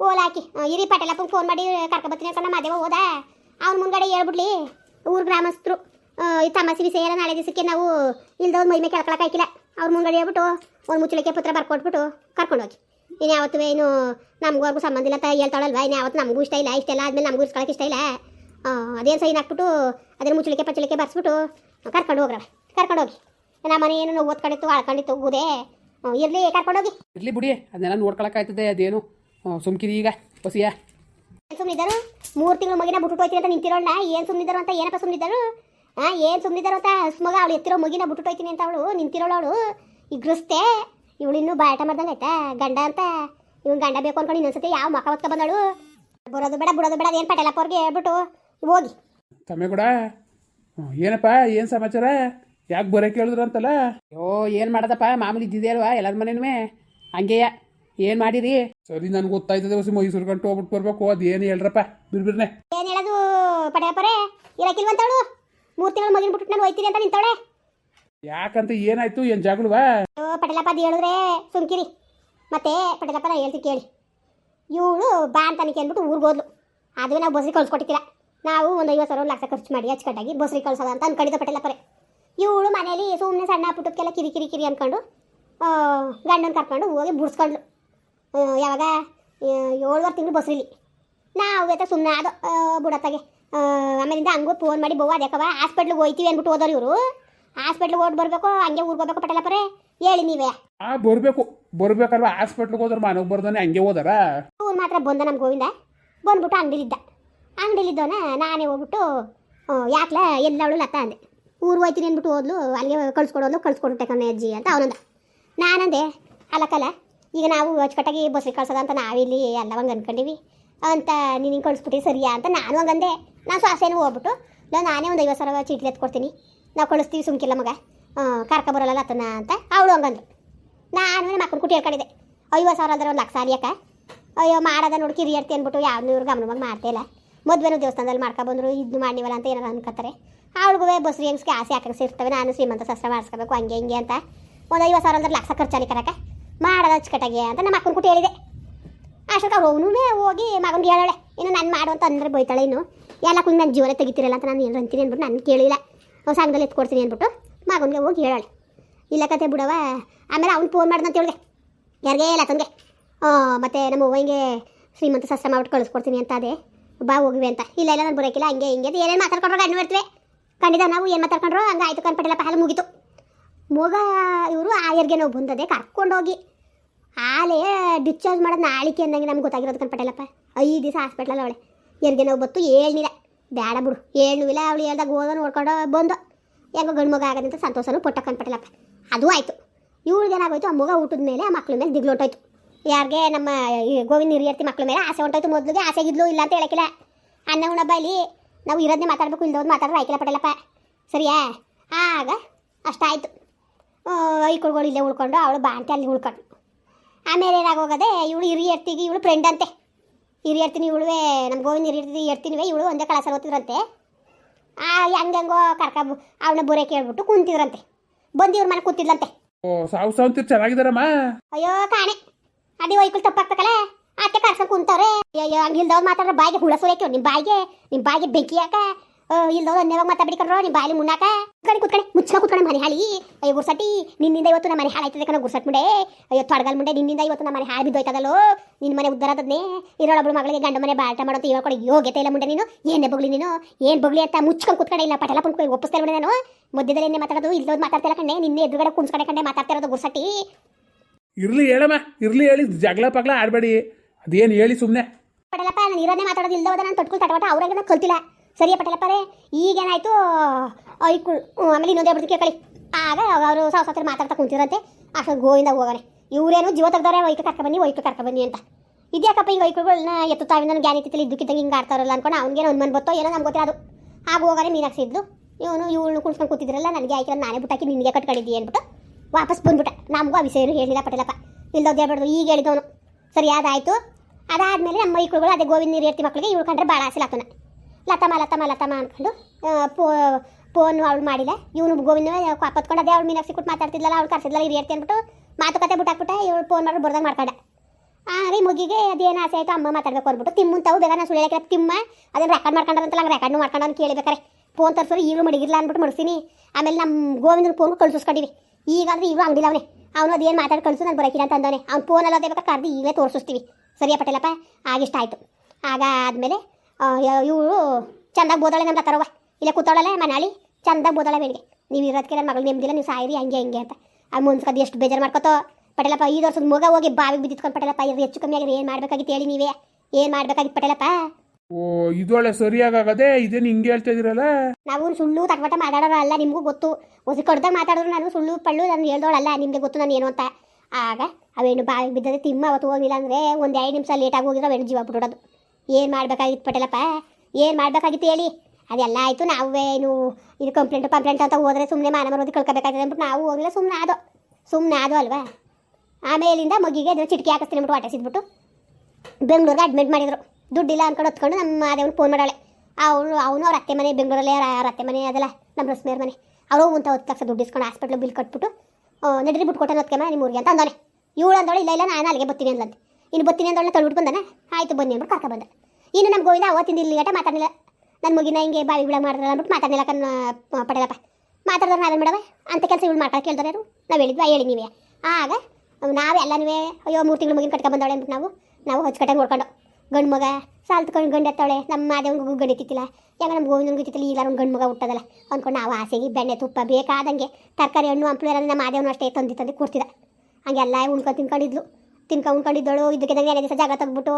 ಓಲ್ ಹಾಕಿ. ಆ, ಹಿರಿ ಪಟೇಲಪ್ಪಂಗೆ ಫೋನ್ ಮಾಡಿ ಕರ್ಕ ಬರ್ತೀನಿ ಅಂತ ಮಾದೇವ ಹೋದ. ಅವ್ನ ಮುಂದ್ಗಡೆ ಹೇಳ್ಬಿಡ್ಲಿ. ಊರ್ ಗ್ರಾಮಸ್ಥರು ಈ ತಮಾಸಿ ವಿಷಯ ಎಲ್ಲ ನಾಳೆ ದಿವಸಕ್ಕೆ ನಾವು ಇಲ್ದವ್ರು ಮೈ ಮೇಲೆ ಕೆಳ್ಕೊಳಕ್ ಹಾಕಿಲ್ಲ. ಅವ್ರ ಮುಂದ್ಗಡೆ ಹೇಳ್ಬಿಟ್ಟು ಒಂದು ಮುಚ್ಚಳಿಕೆ ಪತ್ರ ಬರ್ಕೊಟ್ಬಿಟ್ಟು ಕರ್ಕೊಂಡು ಹೋಗಿ. ಇನ್ನು ಯಾವತ್ತು ಏನು ನಮಗೂ ಸಂಬಂಧ ಇಲ್ಲ ಅಂತ ಹೇಳ್ತಾಳಲ್ವಾ? ಇನ್ನು ಯಾವತ್ತು ನಮಗೂ ಇಷ್ಟ ಇಲ್ಲ ಇಷ್ಟೆಲ್ಲ ಆದಮೇಲೆ ನಮಗೂ ಇಸ್ಕೊಳಕ್ಕೆ ಇಷ್ಟ ಇಲ್ಲ. ಅದೇನು ಸೈನ್ ಹಾಕ್ಬಿಟ್ಟು ಅದನ್ನ ಮುಚ್ಚಳಿಕೆ ಪಚ್ಚಳಿಕೆ ಬರ್ಸ್ಬಿಟ್ಟು ಕರ್ಕೊಂಡು ಹೋಗ್ರವ. ಕರ್ಕೊಂಡು ಹೋಗಿ. ನಮ್ಮ ಮನೆ ಏನೋ ಓದ್ಕೊಂಡಿತ್ತು ಆಳ್ಕೊಂಡಿತ್ತು ಹೋಗುದೆ ಇರ್ಲಿ ಕರ್ಕೊಂಡೋಗಿ. ಇರ್ಲಿ ಬಿಡಿ ಅದನ್ನೆಲ್ಲ ನೋಡ್ಕೊಳಕ್ಕಾಯ್ತದೆ ಅದೇನು. ಸುಮ್ಕಿರಿ ಈಗ ಹೊಸಿಯ ಸುಮ್ಮನಿದ್ದರು ಮೂರು ತಿಂಗಳು ಮಗಿನ ಬಿಟ್ಟು ಹೋಯ್ತೀನಿ ಅಂತ ನಿಂತಿರೋಣ ಏನು ಸುಮ್ಮನಿದ್ದರು ಅಂತ ಏನಪ್ಪ ಸುಮ್ಮನಿದ್ದರು ಹಾಂ ಏನು ಸುಮ್ಮನಿದ್ದರು ಅಂತ ಮಗ ಅವಳು ಎತ್ತಿರೋ ಮಗಿನ ಬಿಟ್ಟು ಹೋಯ್ತೀನಿ ಅಂತ ಅವಳು ನಿಂತಿರೋಳು ಅವಳು. ಈಗ ಗೃಸ್ತೆ ಇವಳು ಇನ್ನೂ ಬಾಟ ಮಾಡ್ದಂಗೆ ಆಯ್ತಾ? ಗಂಡ ಅಂತ? ಇವನ್ ಗಂಡ ಬೇಕು ಅನ್ಕೊಂಡು ಇನ್ನೊಂದ್ಸತಿ ಯಾವ ಮಕ ಹೊತ್ಕೊ ಬಂದಳು? ಬರೋದು ಬೇಡ ಬಿಡೋದು ಬೇಡ ಏನು ಪಟೇಲಪ್ಪ ಅವ್ರಿಗೆ ಹೇಳ್ಬಿಟ್ಟು ಹೋಗಿ. ತಮ್ಮೆಗೂಡ ಏನಪ್ಪ ಏನು ಸಮಾಚಾರ? ಯಾಕೆ ಬರೋಕೆ ಕೇಳಿದ್ರು ಅಂತಲ್ಲ? ಯೋ ಏನು ಮಾಡೋದಪ್ಪ? ಮಾಮೂಲಿ ಇದ್ದಿದೆ ಅಲ್ವಾ ಎಲ್ಲರ ಮನೇನುವೆ ಹಂಗೆಯ ಏನು ಮಾಡಿರಿ? ಸರಿ ನನಗೆ ಗೊತ್ತಾಯ್ತದೆ ಹೊಸ ಮೈಸೂರು ಗಂಟು ಹೋಗ್ಬಿಟ್ಟು ಬರ್ಬೇಕು ಅದು ಏನು ಹೇಳ್ರಪ್ಪ? ಬಿರ್ಬಿರ್ನೆ ಏನು ಹೇಳೋದು ಪಡೆಯಪ್ಪರೆ ಇರಕ್ಕಿಲ್ವಂತವಳು? ಮೂರು ತಿಂಗಳು ಮಗಿನ ಬಿಟ್ಟು ನಾನು ಹೋಯ್ತೀನಿ ಅಂತ ನಿಂತವಳೆ. ಯಾಕಂತ ಏನಾಯ್ತು? ಏನು ಜಗಳವಾ ಓ ಪಟೇಲಪ್ಪ ಅದು ಹೇಳಿದ್ರೆ ಸುಮ್ಕಿರಿ. ಮತ್ತೆ ಪಟೇಲಪ್ಪ ನಾನು ಹೇಳ್ತೀನಿ ಕೇಳಿ. ಇವಳು ಬಾ ಅಂತಾನಿಕೆ ಅಂದ್ಬಿಟ್ಟು ಊರಿಗೆ ಹೋದ್ಲು. ಅದು ನಾವು ಬಸ್ರಿಗೆ ಕಳ್ಸ್ಕೊಟ್ಟಿಲ್ಲ ನಾವು ಒಂದು ಐವತ್ತು ಸಾವಿರ ಒಂದು ಲಕ್ಷ ಖರ್ಚು ಮಾಡಿ ಅಚ್ಚುಕಟ್ಟಾಗಿ ಬಸ್ರಿಗೆ ಕಳ್ಸೋದ ಅಂತ ಅನ್ಕೊಂಡಿದ್ದ ಪಟೇಲಪ್ಪರೆ. ಇವಳು ಮನೇಲಿ ಸುಮ್ಮನೆ ಸಣ್ಣ ಪುಟ್ಟಕ್ಕೆಲ್ಲ ಕಿರಿ ಕಿರಿ ಕಿರಿ ಅಂದ್ಕೊಂಡು ಗಂಡನ ಕರ್ಕೊಂಡು ಹೋಗಿ ಬುಡಿಸ್ಕೊಂಡ್ಲು ಯಾವಾಗ? ಏಳುವರೆ ತಿಂಗಳು ಬಸ್ರಿಲಿ. ನಾವು ಆಯ್ತಾ ಸುಮ್ಮನೆ ಅದು ಬುಡತ್ತಾಗೆ. ಆಮೇಲಿಂದ ಹಂಗೂ ಫೋನ್ ಮಾಡಿ ಬೋವ ಅದಕ್ಕವ ಹಾಸ್ಪಿಟ್ಲಿಗೆ ಹೋಯ್ತೀವಿ ಅಂದ್ಬಿಟ್ಟು ಹೋದವ್ರು ಇವರು. ಹಾಸ್ಪಿಟ್ಲಿಗೆ ಹೋಗಿ ಬರಬೇಕು ಹಂಗೆ ಊರಿಗೆ ಹೋಗ್ಬೇಕು ಪಟೇಲಪ್ಪರೆ. ಹೇಳಿ ನೀವೇ. ಆ ಬರಬೇಕು. ಬರ್ಬೇಕಲ್ವ? ಹಾಸ್ಪಿಟ್ಲಿಗೆ ಹೋದ್ರೆ ಮನೆಗೆ ಬರ್ದಾನೆ ಹಂಗೆ ಹೋದಾರ? ಅವ್ನು ಮಾತ್ರ ಬಂದ ನಮ್ಮ ಗೋವಿಂದ. ಬಂದ್ಬಿಟ್ಟು ಅಂಗಡಿಲಿದ್ದ. ಅಂಗಡಿಲಿದ್ದವನ ನಾನೇ ಹೋಗ್ಬಿಟ್ಟು ಯಾಕ್ಲ ಎಲ್ಲವಳು ಲತ್ತ ಅಂದೆ. ಊರು ಹೋಯ್ತೀನಿ ಅಂದ್ಬಿಟ್ಟು ಹೋದ್ಲು, ಅಲ್ಲಿಗೆ ಕಳ್ಸ್ಕೊಡೋದ್ಲು ಕಳ್ಸ್ಕೊಡುತ್ತೆ ಕಮ್ಮಿ ಅಜ್ಜಿ ಅಂತ. ಅವನಂದ, ನಾನಂದೆ ಅಲ್ಲಕ್ಕಲ್ಲ ಈಗ ನಾವು ಅಚ್ಚುಕಟ್ಟಾಗಿ ಬಸ್ಸಿಗೆ ಕಳ್ಸೋದ ಅಂತ ನಾವಿಲ್ಲಿ ಎಲ್ಲ ಹಂಗೆ ಅಂದ್ಕೊಂಡಿವಿ ಅಂತ ನೀನು ಹಿಂಗೆ ಕಳಿಸ್ಬಿಟ್ಟು ಸರಿಯಾ ಅಂತ ನಾನು ಹಂಗಂದೆ ನಾನು ಸಾಸೇನು ಹೋಗ್ಬಿಟ್ಟು ಇಲ್ಲ ನಾನೇ ಒಂದು ಐವತ್ತು ಸಾವಿರ ಚೀಟಿ ಎತ್ಕೊಡ್ತೀನಿ. ನಾವು ಕಳಿಸ್ತೀವಿ ಸುಮ್ಕಿಲ್ಲ ಮಗ. ಕರ್ಕ ಬರೋಲ್ಲ ಅತನ ಅಂತ ಅವಳು ಹಂಗಂದ್ರು ನಾನು ನಮ್ಮ ಮಕ್ಕಳು ಕುಟಿ ಹೇಳ್ಕೊಂಡಿದ್ದೆ. ಐವತ್ತು ಸಾವಿರ ಅಂದ್ರೆ ಒಂದು ಲಕ್ಷ ಅಲಿಯಕ್ಕ ಅಯ್ಯೋ, ಮಾಡೋದ ನೋಡಿ ಕಿರಿಯರ್ತಿ ಅಂದ್ಬಿಟ್ಟು ಯಾವ್ದು ಇವ್ರು ಗಮನವಾಗಿ ಮಾಡ್ತಾ ಇಲ್ಲ. ಮದುವೆನೂ ದೇವಸ್ಥಾನದಲ್ಲಿ ಮಾಡ್ಕೊಬಂದ್ರು ಇದು ಮಾಡಿವಲ್ಲ ಅಂತ ಏನಾರು ಅನ್ಕೋತಾರೆ ಅವಳಿಗೂ ಬಸ್ರಿ ಹೆಂಗ್ಸ್ಗೆ ಆಸೆ ಹಾಕಂಗೆ ಇರ್ತವೆ ನಾನು ಶ್ರೀಮಂತ ಶಸ್ತ್ರ ಮಾಡಿಸ್ಕೋಬೇಕು, ಹಂಗೆ ಹಿಂಗೆ ಅಂತ. ಒಂದು ಐವತ್ತು ಸಾವಿರ ಅಂದ್ರೆ ಲಕ್ಷ ಖರ್ಚು ಕರಕ. ಮಾಡೋದು ಅಚ್ಚುಕಟ್ಟಾಗಿ ಅಂತ ನಮ್ಮ ಅಕ್ಕನ ಕುಟ್ಟಿ ಹೇಳಿದೆ. ಅಷ್ಟಕ್ಕೆ ಅವನು ಹೋಗಿ ಮಗನಿಗೆ ಹೇಳೋಳೆ, ಇನ್ನು ನಾನು ಮಾಡು ಅಂತ ಅಂದ್ರೆ ಬೈತಾಳೆ ಇನ್ನು. ಎಲ್ಲ ಕುಂಗ್ ನನ್ನ ಜೀವನ ತೆಗಿತಿರಲ್ಲ ಅಂತ ನಾನು ಏನು ಅಂತೀನಿ ಅಂದ್ಬಿಟ್ಟು ನಾನು ಕೇಳಿಲ್ಲ. ಅವ್ನು ಸಂಘದಲ್ಲಿ ಎತ್ಕೊಡ್ತೀನಿ ಅಂದ್ಬಿಟ್ಟು ಮಗನಿಗೆ ಹೋಗಿ ಹೇಳೋಳೆ. ಇಲ್ಲ ಕತೆ ಬಿಡವ ಆಮೇಲೆ ಅವ್ನು ಫೋನ್ ಮಾಡ್ದಂತ ಹೇಳಿದೆ. ಯಾರಿಗೆ? ಇಲ್ಲ ತಂದೆ ಮತ್ತು ನಮ್ಮ ಅವ್ವಂಗೆ ಶ್ರೀಮಂತ ಸಸ್ಯ ಮಾಡ್ಬಿಟ್ಟು ಕಳಿಸ್ಕೊಡ್ತೀನಿ ಅಂತ ಅದೇ. ಬಾ ಹೋಗಿವೆ ಅಂತ. ಇಲ್ಲ ಇಲ್ಲ, ನಾನು ಬರೋಕಿಲ್ಲ, ಹಂಗೆ ಹಿಂಗೆ ಏನೇನು ಮಾತಾಡ್ಕೊಂಡ್ರು ಗಂಡು ಖಂಡಿತ ನಾವು ಏನು ಮಾತಾಡ್ಕೊಂಡ್ರು? ಹಂಗೆ ಆಯಿತು ಕನ್ಪಟ್ಟಿಲ್ಲಪ್ಪ ಹಾಲು ಮುಗೀತು. ಮೋಗ ಇವರು ಆಯರ್ಗೆ ನಾವು ಬಂದದೆ ಕರ್ಕೊಂಡೋಗಿ. ಹಾಲೇ ಡಿಸ್ಚಾರ್ಜ್ ಮಾಡೋದು ನಾಳಿಕೆ ಅಂದಂಗೆ ನಮ್ಗೆ ಗೊತ್ತಾಗಿರೋದು ಕನ್ಪಟ್ಟಿಲ್ಲಪ್ಪ ಐದು ದಿವಸ ಹಾಸ್ಪಿಟ್ಲಲ್ಲಿ ಅವಳೆ ಎರ್ಗೆ ನಾವು ಬತ್ತು ಏಳ್ನಿಲ್ಲ ಬೇಡ. ಬಿಡು ಏಳ್ನುವಿಲ್ಲ ಅವಳು ಹೇಳ್ದಾಗ ಹೋದ ನೋಡ್ಕೊಂಡು ಬಂದು. ಹೆಂಗೋ ಗಂಡು ಮಗ ಆಗದಂತ ಸಂತೋಷನೂ ಪುಟ್ಟ ಕನ್ಪಟ್ಟಿಲ್ಲಪ್ಪ ಅದು ಆಯಿತು. ಇವ್ಳಿಗೇನಾಗೋಯ್ತು ಆ ಮಗ ಊಟದ ಮೇಲೆ ಆ ಮಕ್ಳ ಮೇಲೆ ದಿಗ್ಲು ಹೊಂಟೋಯ್ತು. ಯಾರಿಗೆ ನಮ್ಮ ಗೋವಿಂದ ಹಿರಿಯರ್ತಿ ಮಕ್ಳ ಮೇಲೆ ಆಸೆ ಹೊಂಟೋಯ್ತು ಮೊದಲಿಗೆ. ಆಸೆಗಿದ್ಲು ಇಲ್ಲ ಅಂತ ಹೇಳಕ್ಕಿಲ್ಲ. ಅನ್ನ ಉಣ ಬೈಲಿ ನಾವು ಇರೋದನ್ನೇ ಮಾತಾಡಬೇಕು ಇಲ್ದೋದು ಮಾತಾಡ್ರೆ ಆಯ್ಕೆಲ್ಲ ಪಡೆಯಲ್ಲಪ್ಪ. ಸರಿಯಾ? ಆಗ ಅಷ್ಟಾಯ್ತು. ಐಕೊಳ್ಗಳು ಇಲ್ಲೇ ಉಳ್ಕೊಂಡು ಅವಳು ಬಾಂಟೆ ಅಲ್ಲಿ ಉಳ್ಕೊಂಡು ಆಮೇಲೆ ಏನಾಗೋಗದೆ ಇವಳು ಹಿರಿಯರ್ತಿಗೆ ಇವಳು ಫ್ರೆಂಡ್ ಅಂತೆ. ಹಿರಿಯರ್ತಿನಿ ಇವಳುವೆ ನಮ್ಮ ಗೋವಿಂದ ಹಿರಿಯರ್ತಿ ಇರ್ತೀನಿವೆ ಇವಳು ಒಂದೇ ಕಳಸ ಓದ್ತಿದ್ರಂತೆ. ಆ ಹೆಂಗೆಂಗೋ ಕರ್ಕ ಅವನ ಬುರೆ ಕೇಳ್ಬಿಟ್ಟು ಕುಂತಿದ್ರಂತೆ. ಬಂದು ಇವ್ರ ಮನೆ ಕೂತಿದ್ಲಂತೆ. ಓ ಸಾವು ಸಾವು ಚೆನ್ನಾಗಿದ್ದಾರಮ್ಮ. ಅಯ್ಯೋ ಕಾಣೆ. ಅದೇ ವೈಕಲ್ ತಪ್ಪಾಗ್ಬೇಕಲ್ಲ ಅತ್ತೆ ಕರ್ಸ್ಕೊಂಡು ಕುಂತವ್ರೆ. ಹಂಗೆ ಇಲ್ದವ್ರು ಮಾತಾಡ್ರೆ ಬಾಯಿಗೆ ಹುಳ ಸುರಕ್ಕೆ ನಿಮ್ಮ ಬಾಯಿಗೆ ನಿಮ್ಮ ಬಾಯಿಗೆ ಬೆಂಕಿ ಯಾಕ ಇಲ್ದವ್ ಅನ್ಯವಾಗ ಮಾತಾಡ್ಬಿಡ್ಕೊಂಡ್ರು ನಿಮ್ಮ ಬಾಯಲ್ಲಿ ಮುನ್ನಾಕ ಕಡೆ ಕುತ್ಕಡೆ ಮುಚ್ಚ ಕುತ್ಕಡೆ ಮನೆ ಹಾಳಿ. ಅಯ್ಯೋ ಗುರ್ಸಟಿ ನಿನ್ನಿಂದ ಇವತ್ತು ನಮ್ಮ ಮನೆ ಹಾಳಾಯ್ತದೆ ಕಣ, ಗುರ್ಸಟ್ ಮುಂಡೆ. ಅಯ್ಯೋ, ತೊಡಗಲ್ ಮುಂಡೆ, ನಿನ್ನಿಂದ ಇವತ್ತು ನಮ್ಮ ಮನೆ ಹಾಳು ಬಿದ್ದೋಯ್ತದಲ್ಲೋ. ನಿನ್ನ ಮನೆ ಉದ್ದಾರ ಆದದ್ನೇ ಇರೋಳೊಬ್ಳು ಮಗಳಿಗೆ ಗಂಡ ಮನೆ ಬಾಟ ಮಾಡೋದು ಹೇಳ್ಕೊಡಿ ಯೋಗ್ಯತೆ ಇಲ್ಲ ಮುಂಡೆ ನೀನು. ಏನೇ ಬಗ್ಲಿ ನೀನು? ಏನ್ ಬಗ್ಲಿ ಅಂತ ಮುಚ್ಕೊಂಡು ಕುತ್ಕಡೆ ಇಲ್ಲ. ಪಟಲ ಪುಂದ್ಕೊಂಡು ಒಪ್ಪಿಸ್ತಾ ಬಿಡ ನಾನು? ಮಧ್ಯದಲ್ಲಿ ಏನೇ ಮಾತಾಡೋದು, ಇಲ್ದವ್ರು ಮಾತಾಡ್ತಿಲ್ಲ ಕಣ್ಣೆ. ನಿನ್ನೆ ಎದುರುಗಡೆ ಕುಂಸ್ಕಡೆ ಕಂಡೆ ಮಾತಾಡ್ತಾ ಇರೋದು ಗುರ್ಸಟಿ ಹೇಳಮ್ಮ, ಇರ್ಲಿ ಹೇಳಿ, ಜಗಳ ಪಗ್ಲ ಆಡಬೇಡಿ. ಅದೇನು ಹೇಳಿ ಸುಮ್ಮನೆ ಪಟೇಲಪ್ಪ, ನಾನು ಇರೋದೇ ಮಾತಾಡೋದು ಇಲ್ದೋದ ನಾನು ತೊಟ್ಕೊಳ್ ತಟವಾಟ ಅವ್ರಂಗೆ ನಾನು ಕಲ್ತಿಲ್ಲ. ಸರಿಯಾ ಪಟೇಲಪ್ಪರೇ ಈಗೇನಾಯ್ತು ಐಕು ಆಮೇಲೆ ಇನ್ನೊಂದೇ ಬಿಡ್ತು ಕೇಳಿ ಆಗ ಅವರು ಸಾವಸಾತ್ರ ಮಾತಾಡ್ತಾ ಕುಂತಿರಂತೆ ಅಷ್ಟು ಗೋವಿಂದ ಹೋಗೋಣ ಇವರೇನು ಜೀವ ತೆಗ್ದವ್ರೆ ವೈಕ ಕರ್ಕ ಬನ್ನಿ ವೈಕ ಕರ್ಕ ಬನ್ನಿ ಅಂತ. ಇದ್ಯಾಕಪ್ಪ ಈಗ ವೈಕುಗಳನ್ನ ಎತ್ತು ತಾವಿ ನನ್ನ ಗ್ಯಾನಿ ತಿತ್ತಲಿ ಇದ್ದಕ್ಕಿದ್ದಂಗೆ ಹಿಂಗೆ ಆಡ್ತಾರಲ್ಲ ಅನ್ಕೊಂಡು ಅವ್ನಿಗೆ ಒಂದು ಮನ್ ಬತ್ತೋ ಏನೋ ನಮ್ಗೆ ಗೊತ್ತಿಲ್ಲ ಅದು. ಆಗ ಹೋಗಾರೆ ಮೀನಾಕ್ಸಿದ್ಲು ಇವನು ಇವಳು ಕುಣ್ಸ್ಕೊಂಡು ಕೂತಿದ್ರಲ್ಲ, ನನಗೆ ಆಯ್ಕೆ ನಾನೇ ಬಿಟ್ಟಾಕಿ ನಿನಗೆ ಕಟ್ಕೊಂಡಿದ್ದೀ ಅಂದ್ಬಿಟ್ಟು ವಾಪಸ್ ಬಂದ್ಬಿಟ್ಟ. ನಮಗೂ ಆ ವಿಷಯ ಹೇಳಿಲ್ಲ ಪಟೇಲಪ್ಪ. ಇಲ್ದೋದು ಹೇಳ್ಬಾರ್ದು ಈಗ ಹೇಳಿದವನು. ಸರಿ ಅದಾಯ್ತು ಅದಾದ್ಮೇಲೆ ನಮ್ಮ ಮೈಕುಳುಗಳು ಅದೇ ಗೋವಿಂದ ನೀರು ಮಕ್ಕಳಿಗೆ ಇವಳು ಕಂಡ್ರೆ ಭಾಳ ಆಸೆ ಲತನ. ಲತಮ್ಮ ಲತಮ್ಮ ಲತಮ್ಮ ಅಂದ್ಕೊಂಡು ಪೋ ಫೋನ್ ಅವಳು ಮಾಡಿಲ್ಲ. ಇವನು ಗೋವಿಂದ ಕಾಪತ್ಕೊಂಡು ಅದೇ ಅವಳು ಮೀನಾಕ್ಷಿ ಕೊಟ್ಟು ಮಾತಾಡ್ತಿದ್ಲಲ್ಲ, ಅವಳು ಕರ್ಸಿದ್ಲಲ್ಲ ಹಿರಿಯರ್ತಿ ಅಂದ್ಬಿಟ್ಟು ಮಾತುಕತೆ ಬಿಟ್ಟಾಕ್ಬಿಟ್ಟೆ ಇವಳು ಫೋನ್ ಮಾಡಿ ಬರ್ದಂಗೆ ಮಾಡ್ಕೊಂಡೆ. ರೀ ಮುಗಿಗೆ ಅದೇನು ಆಸೆ ಆಯಿತು, ಅಮ್ಮ ಮಾತಾಡ್ಬೇಕು ಅಂದ್ಬಿಟ್ಟು ತಿಮ್ಮನ್ ತಾವು ಬೇಗ ನಾನು ಸುಳ್ಳು ಹೇಳಕ್ಕೆ ತಿಮ್ಮ ಅದೇ ರೆಕಾರ್ಡ್ ಮಾಡ್ಕೊಂಡ್ರಂತಲ್ಲ, ಹಂಗೆ ರೆಕಾರ್ಡ್ ಮಾಡ್ಕೊಂಡು ಕೇಳಿಬೇಕಾರೆ ಫೋನ್ ತರಿಸೋರು ಈಗಲೂ ಮಡಗಿರ್ಲ ಅಂದ್ಬಿಟ್ಟು ಮಡಿಸ್ತೀನಿ ಆಮೇಲೆ ನಮ್ಮ ಗೋವಿಂದನ ಫೋನ್ ಕಳ್ಸಿಸ್ಕೊಂಡಿವಿ. ಈಗಾದ್ರೆ ಈಗಲೂ ಅಂಗಡಿಲ್ಲ ಅವನೇ ಅವನು ಅದೇನು ಮಾತಾಡಿ ಕಳಿಸು, ನಾನು ಬರೋಕಿಲ್ಲ ಅಂತ ಅಂದವನೇ. ಅವ್ನು ಫೋನಲ್ಲಿ ಅದೇ ಬೇಕಾದ್ರೆ ಕರೆದು ಈಗಲೇ ತೋರಿಸ್ತೀವಿ ಸರಿಯಾ ಪಟೇಲಪ್ಪ? ಆಗಿಷ್ಟ ಆಯಿತು. ಆಗ ಆದಮೇಲೆ ಇವಳು ಚಂದಾಗಿ ಬೋದಾಳೆ ನಮ್ಮ ತರವ ಇಲ್ಲೇ ಕೂತಾಳಲ್ಲ ಮನಾಳಿ? ಚಂದಾಗಿ ಬೋದಾಳೆ ಬೆಳಿಗ್ಗೆ ನೀವು ಇರೋದಕ್ಕೆ ನನ್ನ ಮಗಳು ನೆಮ್ಮದಿಲ್ಲ ನೀವು ಸಾಯಿರಿ ಹಂಗೆ ಹಂಗೆ ಅಂತ. ಆ ಮುನ್ಸ್ಕದ್ದು ಎಷ್ಟು ಬೇಜಾರು ಮಾಡ್ಕೋತೋ. ಪಟೇಲಪ್ಪ ಐದು ವರ್ಷದ ಮಗ ಹೋಗಿ ಬಾವಿಗೆ ಬಿದ್ದಿತ್ಕೊಂಡು ಪಟೇಲಪ್ಪ ಇದು ಹೆಚ್ಚು ಕಮ್ಮಿ ಆಗಿದ್ರೆ ಏನು ಮಾಡ್ಬೇಕಾಗಿತ್ತು ಹೇಳಿ ನೀವೇ? ಏನು ಮಾಡ್ಬೇಕಾಗಿತ್ತು ಪಟೇಲಪ್ಪ? ಓ ಇದೊಳ್ಳೆ ಸರಿಯಾಗದೆ ಇದೇನು ಹಿಂಗೆ ಹೇಳ್ತಾ ಇದೀರಲ್ಲ ನಾವು ಸುಳ್ಳು ತಟವಟ ಮಾತಾಡೋರಲ್ಲ ನಿಮಗೂ ಗೊತ್ತು. ಹೊಸ ಕಡ್ದಾಗ ಮಾತಾಡಿದ್ರು ನಾನು ಸುಳ್ಳು ಪಳ್ಳು ನಾನು ಹೇಳ್ದೋಳಲ್ಲ ನಿಮಗೆ ಗೊತ್ತು ನಾನು ಏನು ಅಂತ. ಆಗ ಅವೇನು ಬಾವಿಗೆ ಬಿದ್ದದೆ ತಿಮ್ಮ ಅವತ್ತು ಹೋಗಿಲ್ಲ ಅಂದರೆ ಒಂದು ಎರಡು ನಿಮಿಷ ಲೇಟಾಗಿ ಹೋಗಿದ್ರೆ ಅವೇನು ಜೀವ ಬಿಟ್ಬಿಡೋದು ಏನು ಮಾಡಬೇಕಾಗಿತ್ತು ಪಟೇಲಪ್ಪ? ಏನು ಮಾಡಬೇಕಾಗಿತ್ತು ಹೇಳಿ? ಅದೆಲ್ಲ ಆಯಿತು ನಾವೇನು ಇದು ಕಂಪ್ಲೇಂಟ್ ಕಂಪ್ಲೇಂಟ್ ಅಂತ ಹೋದರೆ ಸುಮ್ಮನೆ ಮಾನ ಮರೋದು ಕಳ್ಕೊಬೇಕಾಗ್ತದೆ ಅಂದ್ಬಿಟ್ಟು ನಾವು ಹೋಗಿಲ್ಲ ಸುಮ್ಮನೆ ಆದೋ ಸುಮ್ಮನೆ ಆದೋ ಅಲ್ವಾ? ಆಮೇಲಿಂದ ಮಗಿಗೆ ಅದು ಚಿಟಕಿ ಹಾಕಿಸ್ತೀನಿ ಅಂದ್ಬಿಟ್ಟು ಹೊಟ್ಟೆಸಿದ್ಬಿಟ್ಟು ಬೆಂಗಳೂರಿಗೆ ಅಡ್ಮಿಟ್ ಮಾಡಿದರು. ದುಡ್ಡಿಲ್ಲ ಅಂದ್ಕೊಂಡು ಹೊತ್ಕೊಂಡು ನಮ್ಮ ಅದೇವನು ಫೋನ್ ಮಾಡಾಳೆ ಅವಳು, ಅವನು ಅವ್ರ ಅತ್ತೆ ಮನೆ, ಬೆಂಗಳೂರಲ್ಲೇ ಅವ್ರ ಅತ್ತೆ ಮನೆ ಅದೆಲ್ಲ, ನಮ್ಮ ರಸ್ಮೇರ್ ಮನೆ. ಅವರು ಅಂತ ಹೊತ್ತು ಲಕ್ಷ ದುಡ್ಡು ಇಸ್ಕೊಂಡು ಹಾಸ್ಪಿಟ್ಲಿಗೆ ಬಿಲ್ ಕಟ್ಬಿಟ್ಟು ನಡ್ರಿ ಬಿಟ್ಟು ಅದಕ್ಕೆ ನಿಮ್ಮ ಊರಿಗೆ ಅಂತ ಅಂದವನೆ. ಇವಳು ಅಂದವಳು, ಇಲ್ಲ ಇಲ್ಲ ನಾನು ಅಲ್ಲಿಗೆ ಬರ್ತೀನಿ ಅಂದ್ಲಂತೆ. ಇನ್ನು ಬರ್ತೀನಿ ಅಂದವಳೆ ತಳ್ಬಿಟ್ಟು ಬಂದಾನೆ? ಆಯಿತು, ಬನ್ನಿ ಅಂದ್ಬಿಟ್ಟು ಕರ್ಕ ಬಂದ. ಇನ್ನು ನಮ್ಮ ಗೋವಿಂದ ಅವತ್ತಿಂದ ಇಲ್ಲಿ ಗಟ್ಟ ಮಾತಾಡಲಿಲ್ಲ. ನನ್ನ ಮುಗಿನ ಹಿಂಗೆ ಬಾವಿ ಬಿಡ ಮಾಡಿದ್ರಲ್ಲ ಅಂದ್ಬಿಟ್ಟು ಮಾತಾಡಲಿಲ್ಲ ಕನ್ನ ಪಡೆಯಲ್ಲಪ್ಪ. ಮಾತಾಡಿದ್ರೆ ನಾವೇನು ಮಾಡವೆ? ಅಂತ ಕೆಲಸ ಇವಳು ಮಾಡ್ಕೊಂಡು ಕೇಳ್ತಾರೆ ಯಾರು? ನಾವು ಹೇಳಿದ್ವಿ ಹೇಳಿ ನೀವೇ. ಆಗ ನಾವೆಲ್ಲನೂ ಅಯ್ಯೋ ಮೂರು ತಿಂಗಳು ಮುಗಿನ ಕಟ್ಕೊಂಡು ಬಂದವಳೆ ಅಂದ್ಬಿಟ್ಟು ನಾವು ನಾವು ಹಚ್ಕಟ್ಟಾಗಿ ನೋಡ್ಕೊಂಡು ಗಂಡು ಮಗ ಸಾಲ್ತ್ಕೊಂಡು ಗಂಡು ಎತ್ತವಳೆ. ನಮ್ಮ ಮಾದೇವನಿಗೂ ಗಂಡು ಎತ್ತಿತ್ತಿಲ್ಲ ಯಾಕೆ ನಮ್ಮ ಗೋವಿಂದನಿಗೂ ಇತ್ತಿಲ್ಲ ಈಗ ಒಂದು ಗಂಡು ಮಗ ಹುಟ್ಟದಲ್ಲ. ಅಂದ್ಕೊಂಡು ನಾವು ಆಸೆಗೆ ಬೆಣ್ಣೆ ತುಪ್ಪ ಬೇಕಾದಂಗೆ ತರಕಾರಿ ಹಣ್ಣು ಹಂಪ್ಲು ನಮ್ಮ ಮಾದೇವನು ಅಷ್ಟೇ ತಂದು ತಂದು ಕೊಡ್ತಿದ್ದ. ಹಂಗೆಲ್ಲ ಉಣ್ಕೊಂಡು ತಿನ್ಕೊಂಡಿದ್ಲು. ತಿನ್ಕೊಂಡು ಉಣ್ಕೊಂಡಿದ್ದಳು ಇದಕ್ಕೆ ಎರಡು ದಿವಸ ಜಾಗ ತೆಗ್ಬಿಟ್ಟು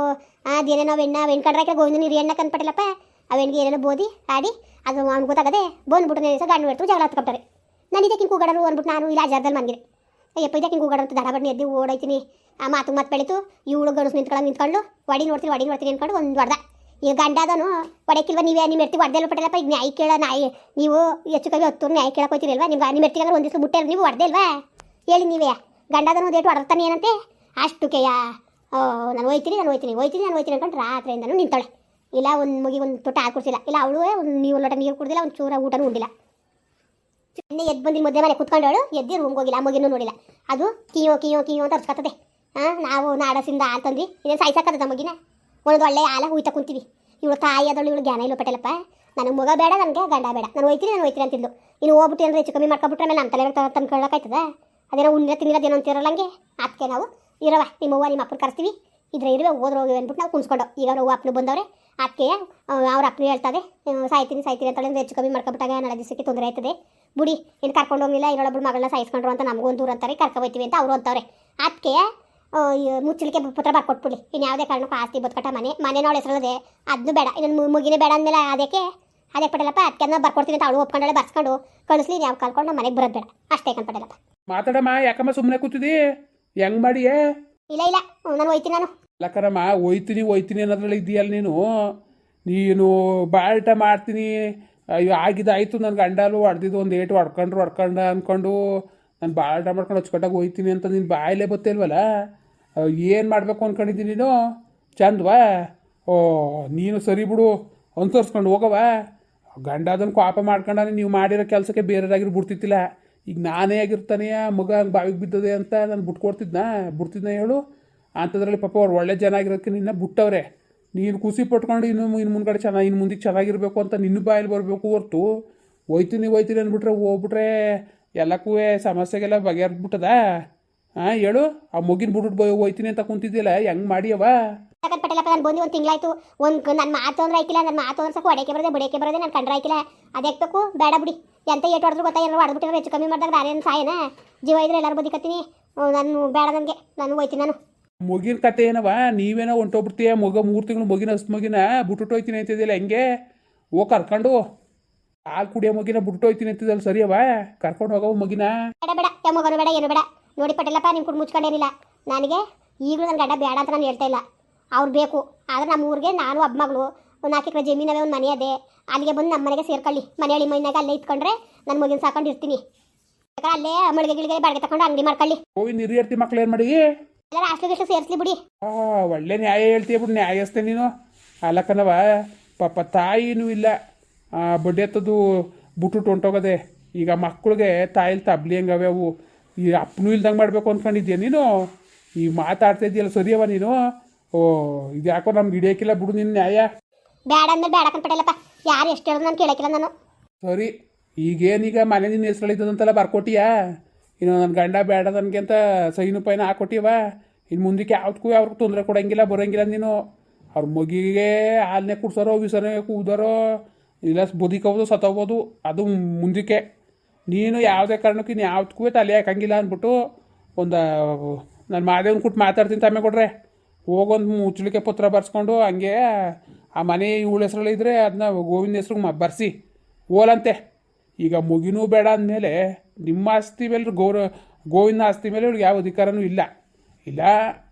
ನಾವು ಎಣ್ಣ ಎಣ್ಕೊಂಡ್ರೆ ಗೋವಿಂದನ ಹಿರಿಯ ಎಣ್ಣ ಕಂದ್ಪಟ್ಟಿಲ್ಲಪ್ಪ ಅವೆಣ್ಣಿಗೆ ಏನೇನೋ ಬೋದಿ, ಆಡಿ, ಅದು ಅವ್ನು ಗೊತ್ತಾಗದೆ ಬಂದ್ಬಿಟ್ಟು ದಿವಸ ಗಂಡು ಬಿಡ್ತು ಜಗಳ ಹತ್ಕೊತಾರೆ ನಾನು ಇದಕ್ಕೆ ಕೂಗಡರು ಅಂದ್ಬಿಟ್ಟು ನಾನು ಇಲ್ಲ ಜಾಗದಲ್ಲಿ ಅಯ್ಯಪ್ಪ, ಇದಕ್ಕೆ ಹಿಂಗೆ ಕೂಗಾಡೋ ಅಂತ ದಡ ಎದ್ದು ಓಡೈತೀನಿ ಆ ಮಾತು ಮತ್ತೆ ಬೆಳೀತು. ಇವಳು ಗಣಸು ನಿಂತ್ಕೊಳ್ಳೋ ನಿಂತ್ಕೊಂಡು ವಡಿ ನೋಡ್ತೀನಿ ವಡಿ ನೋಡ್ತೀನಿ ಅನ್ಕೊಂಡು ಒಂದು ಹೊಡೆದ. ಈಗ ಗಂಡ ಅದನು ನೀವೇ? ನಿಮ್ಮ ಎರ್ತಿ ಹೊಡೆದೇ ಪಟ್ಟಿಲ್ಲಪ್ಪ ಈಗ ನ್ಯಾಯ ಕೇಳ ನಾಯಿ ನೀವು ಹೆಚ್ಚು ಕಮ್ಮಿ ಹತ್ತು ನ್ಯಾಯ ಕೇಳಕ್ಕೆ ಹೋಗ್ತೀರಲ್ವಾ ನಿಮ್ಗೆ ನಿಮ್ಮ ಎರ್ತಿಗಾದ್ರೆ ಒಂದು ದಿವಸ ಮುಟ್ಟೆ ನೀವು ಹೊಡೆದೇ ಇಲ್ವಾ? ಹೇಳಿ ನೀವೇ. ಗಂಡ ಅದನ್ನು ಹೊಡೆದಾನೆ ಏನಂತೆ? ಅಷ್ಟು ಓ, ನಾನು ಹೋಯ್ತೀನಿ ನಾನು ಹೋಯ್ತೀನಿ ಹೋಯ್ತೀನಿ, ನಾನು ಹೋಯ್ತೀನಿ ಅನ್ಕೊಂಡು ರಾತ್ರಿಯಿಂದನೂ ನಿಂತಾಳೆ ಇಲ್ಲ, ಒಂದು ಮುಗಿ, ಒಂದು ತೊಟ್ಟ ಕುಡ್ಸಿಲ್ಲ. ಇಲ್ಲ, ಅವಳು ಒಂದು, ನೀವು ಲೋಟ ನೀರು ಕುಡ್ದಿಲ್ಲ, ಒಂದು ಚೂರ ಊಟನೂ ಉಂಡಿಲ್ಲ. ಇನ್ನೇ ಎದ್ದು ಬಂದಿಲ್ಲ ಮುದ್ದೆ ಮನೆ ಕುತ್ಕೊಂಡವಳು, ಎದ್ದು ರೂಮ್ಗೆ ಹೋಗಿಲ್ಲ, ಆ ಮಗಿನೂ ನೋಡಿಲ್ಲ. ಅದು ಕಿಯೋ ಕಿಯೋ ಕಿಯೋ ಅಂತ ಅರ್ಸ್ಕತ್ತದೆ ಹಾಂ ನಾವು ನಾಡಸಿಂದ ಅಂತಂದ್ವಿ ಇದೇ ಸಾಯಿಸಕ್ಕದ ಮಗಿನ? ಒಂದು ಒಳ್ಳೆ ಆಲ ಹುಯ್ತಾ ಕುಂತೀವಿ. ಇವಳು ತಾಯಿ ಅದಳು ಇವಳು ಜ್ಞಾನ ಇಲ್ಲ ಪಟೇಲಪ್ಪ. ನನಗೆ ಮಗ ಬೇಡ, ನನಗೆ ಗಂಡ ಬೇಡ. ನಾನು ಹೋಯ್ತೀನಿ ನಾನು ಹೋಯ್ತೀನಿ ಅಂತಿದ್ಲು. ಇನ್ನು ಹೋಗ್ಬಿಟ್ಟು ಏನಾರು ಹೆಚ್ಚು ಕಮ್ಮಿ ಮಾಡ್ಕೊಬಿಟ್ರೆ ಮೇಲೆ ನಮ್ಮ ತಲೆ ತಂದ್ಕೊಳ್ಳೋಕಾಯ್ತದ ಅದೇನೋ ಉಣ್ಣಿರ ತಿನ್ನಿರೋದೇನೋ ಅಂತಿರಲ್ಲ ಹಂಗೆ? ಅದಕ್ಕೆ ನಾವು ಇರವ ನಿಮ್ಮ ಅವ್ವ ನಿಮ್ಮ ಅಪ್ಪನ ಕರೆಸ್ತೀವಿ. ಇದ್ರೆ ಇರುವೆ, ಹೋದ್ರೆ ಹೋಗಿ ಅಂದ್ಬಿಟ್ಟು ನಾವು ಕುಂಸ್ಕೊಂಡು ಈಗ ಅವ್ರು ಅಪ್ಪನು ಬಂದವ್ರೆ. ಅದಕ್ಕೆ ಅವ್ರ ಅಪ್ಪನು ಹೇಳ್ತದೆ ಸಾಯ್ತೀನಿ ಸಾಯ್ತೀನಿ ಅಂತ ಹೇಳಿ ಹೆಚ್ಚು ಕಮ್ಮಿ ಮಾಡ್ಕೊಬಿಟ್ಟಾಗ ನಾಳೆ ದಿವಸಕ್ಕೆ ತೊಂದರೆ ಆಯ್ತದೆ. ಬುಡಿ ಇನ್ನು ಕರ್ಕೊಂಡು ಹೋಗಿಲ್ಲ ಇನ್ನೊಬ್ಬಳು ಮಗಳನ್ನ ಸಾಯಿಸ್ಕೊಂಡ್ರು ಅಂತ ನಮಗೊಂದು ದೂರ ಅಂತಾರೆ ಕರ್ಕೊ ಹೋಯ್ತೀವಿ ಅಂತ ಅವರು ಅಂತವ್ರೆ ಅದಕ್ಕೆ ಮುಚ್ಚಲಿಕ್ಕೆ ಪುತ್ರ ಬರ್ಕೊಟ್ಬಿಡಿ ಇನ್ನು ಯಾವುದೇ ಕಾರಣಕ್ಕೂ ಆಸ್ತಿ ಬದುಕಟ್ಟ ಮನೆ ಮನೆ ನೋಡಿ ಹೆಸರಲ್ಲದೆ ಅದನ್ನು ಬೇಡ. ಇನ್ನೊಂದು ಮುಗಿನೇ ಬೇಡ ಅಂದಮೇಲೆ ಅದಕ್ಕೆ ಅದೇ ಪಟೇಲಪ್ಪ ಅದಕ್ಕೆ ಅದನ್ನ ಬರ್ಕೊಡ್ತೀನಿ ಅಂತ ಅವಳು ಒಪ್ಕೊಂಡಳೆ ಬರ್ಸ್ಕೊಂಡು ಕಳಿಸ್ಲಿ ನಾವು ಕಲ್ಕೊಂಡು ಮನೆಗೆ ಬರೋದು ಬೇಡ. ಅಷ್ಟೇ ಕಣ್ ಪಟೇಲಪ್ಪ ಮಾತಾಡಮ್ಮ ಯಾಕಮ್ಮ ಸುಮ್ಮನೆ ಕೂತಿದಿ? ಹೆಂಗ್ ಮಾಡಿಯೇ? ಇಲ್ಲ ಇಲ್ಲ. ನಾನು ಹೋಯ್ತೀನಿ ನಾನು. ಲಕ್ಕರಮ್ಮ ಹೋಯ್ತೀನಿ ಹೋಯ್ತೀನಿ ಅನ್ನೋದ್ರಲ್ಲಿ ಇದೆಯಲ್ಲ ನೀನು? ನೀನು ಬಾಳ್ಟ ಮಾಡ್ತೀನಿ ಅಯ್ಯೋ ಆಗಿದ್ದಾಯಿತು ನನ್ನ ಗಂಡಲು ಹೊಡೆದಿದ್ದು, ಒಂದು ಏಟು ಹೊಡ್ಕೊಂಡ್ರು, ಹೊಡ್ಕೊಂಡ ಅಂದ್ಕೊಂಡು ನಾನು ಬಾಳ್ಟ ಮಾಡ್ಕೊಂಡು ಹಚ್ಕೊಟ್ಟಾಗ ಹೋಯ್ತೀನಿ ಅಂತ ನೀನು ಬಾಯಲ್ಲೇ ಬತ್ತಿಲ್ವಲ್ಲ? ಏನು ಮಾಡಬೇಕು ಅಂದ್ಕೊಂಡಿದ್ದೀನಿ ನೀನು? ಚಂದವಾ? ಓ, ನೀನು ಸರಿ ಬಿಡು, ಅನುಸರಿಸ್ಕೊಂಡು ಹೋಗವ ಗಂಡ ಅದನ್ನು ಕೋಪ ಮಾಡ್ಕೊಂಡಾನೆ ನೀವು ಮಾಡಿರೋ ಕೆಲಸಕ್ಕೆ ಬೇರೆದಾಗಿರು ಬಿಡ್ತಿತ್ತಿಲ್ಲ ಈಗ ನಾನೇ ಆಗಿರ್ತಾನೆಯ ಮಗ ಹಂಗೆ ಬಾವಿಗೆ ಬಿದ್ದದೆ ಅಂತ ನಾನು ಬಿಟ್ಕೊಡ್ತಿದ್ನಾ? ಬಿಡ್ತಿದ್ನ ಹೇಳು? ಅಂಥದ್ರಲ್ಲಿ ಪಾಪ ಅವ್ರು ಒಳ್ಳೆ ಜನ ಆಗಿರೋದಕ್ಕೆ ನಿನ್ನ ಬಿಟ್ಟವ್ರೆ. ನೀನು ಖುಷಿ ಪಟ್ಕೊಂಡು ಇನ್ನು ಇನ್ನು ಮುಂದ್ಗಡೆ ಚೆನ್ನಾಗಿ ಇನ್ನು ಮುಂದಕ್ಕೆ ಚೆನ್ನಾಗಿರ್ಬೇಕು ಅಂತ ನಿನ್ನ ಬಾಯಲ್ಲಿ ಬರಬೇಕು ಹೊರ್ತು. ಹೋಯ್ತೀನಿ ಹೋಯ್ತೀನಿ ಅಂದ್ಬಿಟ್ರೆ ಹೋಗ್ಬಿಟ್ರೆ ಎಲ್ಲಕ್ಕೂ ಸಮಸ್ಯೆಗೆಲ್ಲ ಬಗೆಹರ್ಬಿಟ್ಟದ ಹಾಂ ಹೇಳು. ಆ ಮುಗಿನ ಬಿಟ್ಬಿಟ್ಟು ಬೋ ಹೋಯ್ತೀನಿ ಅಂತ ಕುಂತಿದ್ದಿಲ್ಲ ಹೆಂಗೆ ಮಾಡಿಯವ ಪಟೇಲಪ್ಪ, ನಾನು ಬಂದು ಒಂದು ತಿಂಗಳಾಯ್ತು. ಒಂದು ನನ್ನ ಮಾತು ಅಂದ್ರೆ ಆಯ್ಕಿಲ್ಲ ನನ್ನ ಮಾತು ಅಂದ್ರೆ ಸಾಕು ಹೊಡೆಕೆ ಬರದೆ, ಬಡಿಕೆ ಬರದೆ ನಾನು ಕಂಡ್ರೆ ಆಯ್ತಿಲ್ಲ. ಅದಕ್ಕೆ ಬೇಡ ಬಿಡಿ. ಎಂತ ಏಟು ಹೊಡೆದ್ರು ಗೊತ್ತಾ ಏನಾರು ಹೊಡೆದ್ಬಿಟ್ಟಿರೋ ಹೆಚ್ಚು ಕಮ್ಮಿ ಮಾಡಿದಾಗ ನಾನೇನು ಸಾಯನ? ಜೀವ ಇದ್ರೆ ಎಲ್ಲರೂ ಬದಿಕತ್ತೀನಿ. ನಾನು ಬೇಡ ನನಗೆ ನಾನು ಹೋಯ್ತೀನಿ ನಾನು. ಮುಗಿನ ಕತೆ ಏನವ? ನೀವೇನೋ ಹೊಂಟೋಗ್ಬಿಡ್ತೀಯ ಮಗ ಮೂರು ತಿಂಗಳು ಮಗಿನ ಹಸ್ ಮಗಿನ? ಬಿಟ್ಟುಟ್ಟೋಯ್ತೀನಿ ಅಂತಿದ್ದಿಲ್ಲ ಹೆಂಗೆ? ಓ ಕರ್ಕೊಂಡು ಹಾಲು ಕುಡಿಯೋ ಮಗಿನ ಬಿಟ್ಟೋಯ್ತೀನಿ ಹೋಯ್ತೀನಿ ಅಂತಿದ್ದಲ್ಲ ಸರಿಯವ ಕರ್ಕೊಂಡು ಹೋಗೋ ಮುಗಿನ? ಬೇಡ ಬೇಡ. ಯಾವ ಮಗನು ಬೇಡ ಏನು ಬೇಡ. ನೋಡಿ ಪಟೇಲಪ್ಪ ನಿಮ್ಮ ಕೂಡ ಮುಚ್ಕೊಂಡೇನಿಲ್ಲ. ನನಗೆ ಈಗಲೂ ನನ್ನ ಗಡ್ಡ ಬೇಡ ಅಂತ ನಾನು ಹೇಳ್ತಾ ಇಲ್ಲ. ಅವ್ರು ಬೇಕು. ಆದರೆ ನಮ್ಮ ಊರಿಗೆ ನಾನು ಒಬ್ಬ ಮಗಳು. ಒಂದು ನಾಲ್ಕು ಎಕರೆ ಜಮೀನವೇ ಒಂದು ಮನೆ ಅದೇ. ಅಲ್ಲಿಗೆ ಬಂದು ನಮ್ಮ ಮನೆಗೆ ಸೇರ್ಕೊಳ್ಳಿ. ಮನೆಯಲ್ಲಿ ಮೈನಾಗ ಅಲ್ಲೇ ಇಟ್ಕೊಂಡ್ರೆ ನನ್ನ ಮಗಿನ ಸಾಕೊಂಡು ಇರ್ತೀನಿ. ಅಲ್ಲೇ ಮಳಿಗೆ ಗಿಳಿಗೆ ಬಾಡಿಗೆ ತಗೊಂಡು ಅಂಗಡಿ ಮಾಡ್ಕೊಳ್ಳಿ. ಹೋಗಿ ಹಿರಿಯರ್ತಿ ಮಕ್ಳು ಏನು ಮಾಡಿ ಎಲ್ಲರೂ ಅಷ್ಟು ಗಿಷ್ಟು ಸೇರಿಸ್ಲಿ ಬಿಡಿ. ಆ ಒಳ್ಳೆ ನ್ಯಾಯ ಹೇಳ್ತೀಯ ಬಿಡು ನ್ಯಾಯಸ್ಥೆ ನೀನು. ಅಲ್ಲಕ್ಕನವ ಪಾಪ ತಾಯಿನೂ ಇಲ್ಲ. ಬಡ್ಡಿ ಎತ್ತದು ಬಿಟ್ಬಿಟ್ಟು ಹೊಂಟೋಗದೆ ಈಗ ಮಕ್ಕಳಿಗೆ ತಾಯಿಲ್ ತಬ್ಲಿ ಹೆಂಗವೆ ಅವು? ಈ ಅಪ್ಪನೂ ಇಲ್ದಂಗೆ ಮಾಡಬೇಕು ಅಂದ್ಕೊಂಡಿದ್ದೆ ನೀನು? ಈ ಮಾತಾಡ್ತಾ ಇದೆಯಲ್ಲ ಸರಿಯವ ನೀನು? ಓ ಇದು ಯಾಕೋ ನಮ್ಗೆ ಹಿಡಿಯೋಕ್ಕಿಲ್ಲ ಬಿಡು ನಿನ್ನ ನ್ಯಾಯ. ಬೇಡ ಅಂದ್ರೆ ಬೇಡ ಕಂಡ್ಪಟ್ಟಲ್ಲಪ್ಪ ಯಾರು ಎಷ್ಟು ಹೇಳಿದ್ರು ನಾನು ಕೇಳಕ್ಕಿಲ್ಲ ನಾನು. ಸರಿ ಈಗೇನೀಗ ಮನೆ ನಿನ್ನ ಹೆಸ್ರಲ್ಲಿದ್ದದಂತೆಲ್ಲ ಬರ್ಕೊಟ್ಟಿಯಾ? ಇನ್ನು ನನ್ನ ಗಂಡ ಬೇಡ ನನಗೆ ಅಂತ ಸೈನು ಪೈನ ಹಾಕೊಟ್ಟಿವ. ಇನ್ನು ಮುಂದಕ್ಕೆ ಯಾವ್ದಕ್ಕೂ ಅವ್ರಿಗೆ ತೊಂದರೆ ಕೊಡಂಗಿಲ್ಲ, ಬರೋಂಗಿಲ್ಲ ನೀನು ಅವ್ರ ಮಗಿಗೆ ಹಾಲನ್ನೇ ಕುಡ್ಸೋರೋ ವಿಸನೆ ಕೂದರೋ, ಇಲ್ಲ ಬದುಕೋದು ಸತ್ತೋಗ್ಬೋದು, ಅದು ಮುಂದಕ್ಕೆ. ನೀನು ಯಾವುದೇ ಕಾರಣಕ್ಕೂ ಇನ್ನು ಯಾವ್ದಕ್ಕೂ ತಲೆ ಹಾಕಂಗಿಲ್ಲ ಅಂದ್ಬಿಟ್ಟು ಒಂದು, ನಾನು ಮಾದೇವ್ ಕೊಟ್ಟು ಮಾತಾಡ್ತೀನಿ ತಮ್ಮೆ ಕೊಡ್ರೆ ಹೋಗೊಂದು ಮುಚ್ಚಳಿಕೆ ಪತ್ರ ಬರ್ಸ್ಕೊಂಡು ಹಂಗೆ ಆ ಮನೆ ಇವಳ ಹೆಸ್ರಲ್ಲಿ ಇದ್ದರೆ ಅದನ್ನ ಗೋವಿಂದ ಹೆಸ್ರಿಗೆ ಬರ್ಸಿ. ಓಲಂತೆ ಈಗ ಮುಗಿನೂ ಬೇಡ ಅಂದಮೇಲೆ ನಿಮ್ಮ ಆಸ್ತಿ ಮೇಲೆ ಗೌರ ಗೋವಿಂದ ಆಸ್ತಿ ಮೇಲೆ ಇವ್ರಿಗೆ ಯಾವ ಅಧಿಕಾರನೂ ಇಲ್ಲ. ಇಲ್ಲ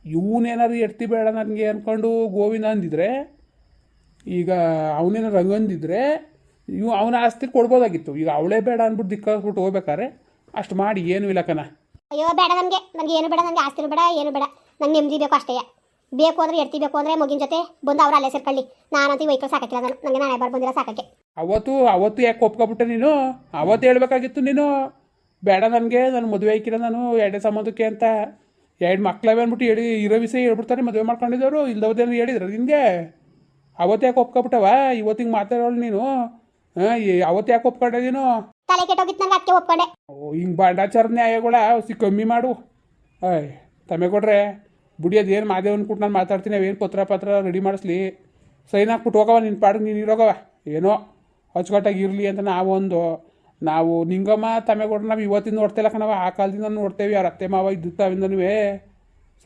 ಇವನೇನಾದ್ರು ಎಡ್ತಿ ಬೇಡ ನನಗೆ ಅಂದ್ಕೊಂಡು ಗೋವಿಂದ ಅಂದಿದ್ರೆ ಈಗ ಅವನೇನೋ ರಂಗಂದಿದ್ರೆ ಇವು ಅವನ ಆಸ್ತಿ ಕೊಡ್ಬೋದಾಗಿತ್ತು. ಈಗ ಅವಳೇ ಬೇಡ ಅಂದ್ಬಿಟ್ಟು ದಿಕ್ಕಾಕ್ಬಿಟ್ಟು ಹೋಗ್ಬೇಕಾರೆ ಅಷ್ಟು ಮಾಡಿ ಏನೂ ಇಲ್ಲ ಕಣ. ಅಯ್ಯೋ ಬೇಡ ನನಗೆ. ನನಗೆ ಏನು ಬೇಡ ನನಗೆ ಆಸ್ತಿನೂ ಬೇಡ ಏನು ಬೇಡ. ನಂಗೆ ನೆಮ್ಮದಿ ಬೇಕು ಅಷ್ಟೇ. ಬೇಕು ಅಂದ್ರೆ ಎಡ್ತಿ ಬೇಕು ಅಂದರೆ ಮಗಿನ ಜೊತೆ ಬಂದು ಅವ್ರು ಅಲ್ಲೇ ಸೇರ್ಕೊಳ್ಳಿ. ನಾನಂತೂ ವೈಕಲ್ ಸಾಕಿಲ್ಲ ನಾನು. ನನಗೆ ನಾಳೆ ಬಾರ್ ಬಂದಿಲ್ಲ ಸಾಕಕ್ಕೆ. ಅವತ್ತು ಅವತ್ತು ಯಾಕೆ ಒಪ್ಕೊಬಿಟ್ಟೆ ನೀನು? ಅವತ್ತು ಹೇಳ್ಬೇಕಾಗಿತ್ತು ನೀನು? ಬೇಡ ನನಗೆ ನಾನು ಮದುವೆ ಆಯ್ಕಿಲ್ಲ ನಾನು ಎರಡೇ ಸಂಬಂಧಕ್ಕೆ ಅಂತ ಎರಡು ಮಕ್ಳವೇ ಅಂದ್ಬಿಟ್ಟು ಹೇಳಿ ಇರೋ ವಿಷಯ ಹೇಳ್ಬಿಡ್ತಾರೆ ಮದುವೆ ಮಾಡ್ಕೊಂಡಿದ್ದವರು ಇಲ್ದವದೇನು ಹೇಳಿದ್ರು ನಿನಗೆ? ಅವತ್ತು ಯಾಕೆ ಒಪ್ಕೊಬಿಟ್ಟವ? ಇವತ್ತಿಗೆ ಮಾತಾಡೋಳು ನೀನು? ಹಾಂ ಅವತ್ತು ಯಾಕೆ ಒಪ್ಕೊಂಡೆ ನೀನು? ತಲೆ ಕೆಟ್ಟೋಗಿತ್ತು ನನಗೆ ಅದಕ್ಕೆ ಒಪ್ಕೊಂಡೆ. ಓ ಹಿಂಗೆ ಬಾಂಡಾಚಾರ ನ್ಯಾಯಗಳ ಸಿ ಕಮ್ಮಿ ಮಾಡು. ಅಯ್ ತಮೆ ಕೊಡ್ರೆ ಬುಡಿ ಅದೇನು ಮಾದೇವ್ ಕೊಟ್ಟು ನಾನು ಮಾತಾಡ್ತೀನಿ ಅವೇನು ಪತ್ರ ಪತ್ರ ರೆಡಿ ಮಾಡಿಸ್ಲಿ. ಸೈನ್ ಹಾಕ್ಬಿಟ್ಟು ಹೋಗವ ನಿನ್ನ ಪಾಡಿಗೆ ನೀನು ಇರೋಗವ ಏನೋ ಅಚ್ಚುಕಟ್ಟಾಗಿ ಇರಲಿ ಅಂತ ನಾವೊಂದು. ನಾವು ನಿಂಗಮ್ಮ ತಮೆಗೊಡ್ರು ನಾವು ಇವತ್ತಿಂದ ನೋಡ್ತಿಲ್ಲ ಕಣವ ಆ ಕಾಲದಿಂದ ನೋಡ್ತೇವೆ. ಅವ್ರ ಅತ್ತೆ ಮಾವ ಇದ್ದಿತ್ತಾವಿಂದನೂ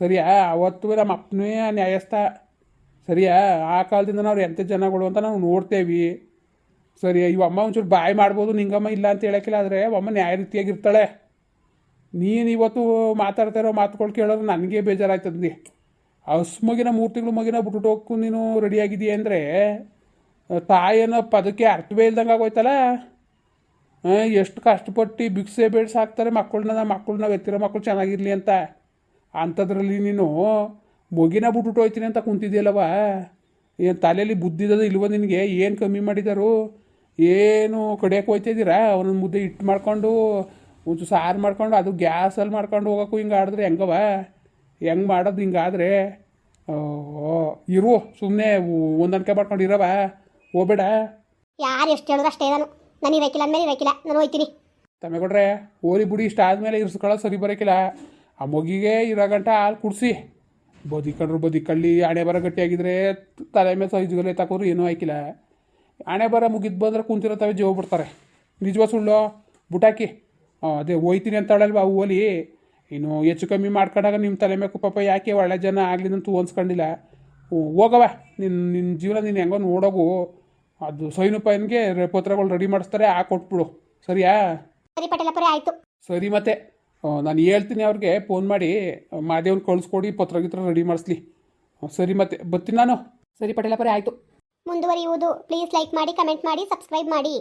ಸರಿಯಾ? ಅವತ್ತು ನಮ್ಮ ಅಪ್ಪನೇ ನ್ಯಾಯಸ್ಥ. ಸರಿಯಾ? ಆ ಕಾಲದಿಂದ ನಾವು ಎಂಥ ಜನಗಳು ಅಂತ ನಾವು ನೋಡ್ತೇವೆ. ಸರಿ ಇವ ಅಮ್ಮ ಒಂಚೂರು ಬಾಯಿ ಮಾಡ್ಬೋದು ನಿಂಗಮ್ಮ ಇಲ್ಲ ಅಂತ ಹೇಳೋಕ್ಕಿಲ್ಲ. ಆದರೆ ಅಮ್ಮ ನ್ಯಾಯ ರೀತಿಯಾಗಿರ್ತಾಳೆ. ನೀನು ಇವತ್ತು ಮಾತಾಡ್ತಾ ಇರೋ ಮಾತುಗಳು ಕೇಳೋದು ನನಗೆ ಬೇಜಾರಾಯ್ತದೆ ಹಸ್ ಮಗಿನ ಮೂರು ತಿಂಗಳು ಮಗಿನ ಬಿಟ್ಬಿಟ್ಟು ಹೋಗ್ಕು ನೀನು ರೆಡಿಯಾಗಿದೆಯಾ ಅಂದರೆ, ತಾಯಿನ ಪದಕ್ಕೆ ಅರ್ಥವೇ ಇಲ್ದಂಗೆ ಆಗೋಯ್ತಲ್ಲ? ಎಷ್ಟು ಕಷ್ಟಪಟ್ಟು ಭಿಕ್ಷೆ ಬೇಡ್ಸಿ ಹಾಕ್ತಾರೆ ಮಕ್ಕಳನ್ನ ಮಕ್ಕಳನ್ನ ಎತ್ತಿರೋ ಮಕ್ಕಳು ಚೆನ್ನಾಗಿರಲಿ ಅಂತ. ಅಂಥದ್ರಲ್ಲಿ ನೀನು ಮಗಿನ ಬಿಟ್ಬಿಟ್ಟು ಹೋಯ್ತೀನಿ ಅಂತ ಕುಂತಿದ್ಯಲ್ಲವ? ಏನು ತಲೆಯಲ್ಲಿ ಬುದ್ಧಿದ ಇಲ್ವ ನಿನಗೆ? ಏನು ಕಮ್ಮಿ ಮಾಡಿದಾರು? ಏನು ಕಡಿಯೋಕೆ ಹೋಯ್ತಿದ್ದೀರಾ ಅವನೊಂದು ಮುದ್ದೆ ಹಿಟ್ಟು ಮಾಡ್ಕೊಂಡು ಒಂದು ಸಾರು ಮಾಡ್ಕೊಂಡು, ಅದು ಗ್ಯಾಸಲ್ಲಿ ಮಾಡ್ಕೊಂಡು ಹೋಗೋಕ್ಕೂ ಹಿಂಗೆ ಆಡಿದ್ರೆ ಹೆಂಗವ? ಹೆಂಗೆ ಮಾಡೋದು ಹಿಂಗಾದರೆ ಇರು ಸುಮ್ಮನೆ ಹೊಂದಾಣಿಕೆ ಮಾಡ್ಕೊಂಡು ಇರವ ಹೋಗ್ಬೇಡ. ಯಾರು ಎಷ್ಟು ಹೇಳಿದ್ರು ಅಷ್ಟೇ ನಾನು. ನಾನು ಇರಕ್ಕಿಲ್ಲ ಅಂದಮೇಲೆ ಇರಕ್ಕಿಲ್ಲ ನಾನು ಹೋಯ್ತೀನಿ. ತಮೆಗೊಡ್ರೆ ಓಲಿ ಬುಡಿ ಇಷ್ಟ ಆದಮೇಲೆ ಇರ್ಸ್ಕೊಳ್ಳೋ ಸರಿ ಬರೋಕ್ಕಿಲ್ಲ ಆ ಮಗಿಗೆ ಇರೋ ಗಂಟ ಹಾಲು ಕುಡಿಸಿ. ಬದಿಕಂಡ್ರು ಬದಿಕಳ್ಳಿ ಹಣೆ ಬರ ಗಟ್ಟಿಯಾಗಿದ್ರೆ ತಲೆ ಮೇಲೆ ಸೈಜ್ಗಲೆ ತಕೋರು ಏನೂ ಆಯ್ಕಿಲ್ಲ ಹಣೆ ಬರ ಮುಗಿದ್ ಬಂದ್ರೆ ಕುಂತಿರತ್ತವೆ ಜೀವ ಬಿಡ್ತಾರೆ. ನಿಜವಾ ಸುಳ್ಳು? ಬುಟಾಕಿ. ಅದೇ ಹೋಯ್ತೀನಿ ಅಂತಾಳಲ್ವಾ ಓಲಿ ಇನ್ನು ಹೆಚ್ಚು ಕಮ್ಮಿ ಮಾಡ್ಕೊಂಡಾಗ ನಿಮ್ಮ ತಲೆ ಮೇಲೆ ಪಾಪ ಯಾಕೆ ಒಳ್ಳೆ ಜನ ಆಗಲಿ ಅಂತ ಅನ್ಸ್ಕೊಂಡಿಲ್ಲ. ಹ್ಞೂ, ಹೋಗವ ನಿನ್ನ ನಿನ್ನ ಜೀವನ ನೀನು ಹೆಂಗೋ ನೋಡೋಗು. ಅದು ಸೈನು ಪೈನ್ಗೆ ಪತ್ರಗಳು ರೆಡಿ ಮಾಡಿಸ್ತಾರೆ ಆ ಕೊಟ್ಬಿಡು. ಸರಿಯಾ? ಸರಿ ಪಟೇಲಪ್ಪರೇ ಆಯಿತು. ಸರಿ ಮತ್ತೆ. ನಾನು ಹೇಳ್ತೀನಿ ಅವ್ರಿಗೆ ಫೋನ್ ಮಾಡಿ ಮಾದೇವನ್ ಕಳಿಸ್ಕೊಡಿ ಪತ್ರ ಗಿತ್ರ ರೆಡಿ ಮಾಡಿಸ್ಲಿ. ಸರಿ ಮತ್ತೆ ಬರ್ತೀನಿ ನಾನು. ಸರಿ ಪಟೇಲಪ್ಪರೇ ಆಯಿತು. ಮುಂದುವರಿಯುವುದು. ಪ್ಲೀಸ್ ಲೈಕ್ ಮಾಡಿ ಕಮೆಂಟ್ ಮಾಡಿ ಸಬ್ಸ್ಕ್ರೈಬ್ ಮಾಡಿ.